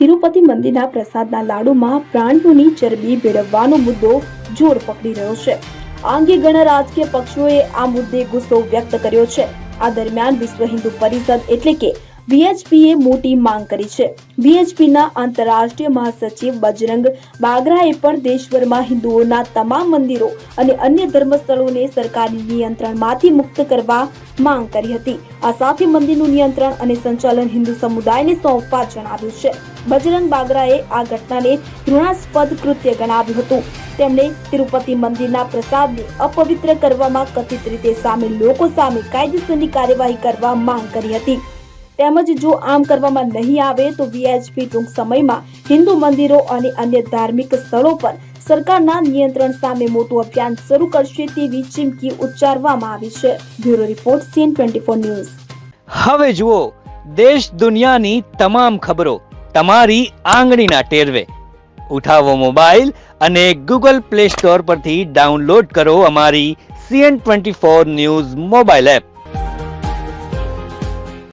તિરુપતિ મંદિરના પ્રસાદના લાડુમાં પ્રાણીઓની ચરબી ભેળવવાનો મુદ્દો જોર પકડી રહ્યો છે. આ અંગે ઘણા રાજકીય પક્ષોએ આ મુદ્દે ગુસ્સો વ્યક્ત કર્યો છે. આ દરમિયાન વિશ્વ હિન્દુ પરિષદ એટલે કે બીએચપીએ મોટી માંગ કરી છે. વીએચપીના આંતરરાષ્ટ્રીય મહાસચિવ બજરંગ બાગરાએ પણ દેશભરમાં હિન્દુઓના તમામ મંદિરો અને અન્ય ધર્મસ્થળોને સરકારી નિયંત્રણમાંથી મુક્ત કરવા માંગ કરી હતી. આ સાથે મંદિરનું નિયંત્રણ અને સંચાલન હિન્દુ સમુદાયને સોંપવા જણાવ્યું છે. બજરંગ બાગરાએ આ ઘટનાને ઘૃણાસ્પદ કૃત્ય ગણાવ્યું હતું. તેમણે તિરુપતિ મંદિરના પ્રસાદને અપવિત્ર કરવામાં કથિત રીતે સામેલ લોકો સામે કાયદેસરની કાર્યવાહી કરવા માંગ કરી હતી. તેમજ જો આમ કરવામાં નહીં આવે તો વીએચપી ટૂંક સમયમાં હિન્દુ મંદિરો અને અન્ય ધાર્મિક સ્થળો પર સરકારના નિયંત્રણ સામે મોટું અભિયાન શરૂ કરશે તેવી ચીમકી ઉચ્ચારવામાં આવી છે. Bureau report CN twenty news. હવે જુઓ, દેશ દુનિયાની તમામ ખબરો તમારી આંગળીના ટેરવે. ઉઠાવો મોબાઈલ અને ગૂગલ પ્લે સ્ટોર પરથી ડાઉનલોડ કરો અમારી CN twenty four news mobile app.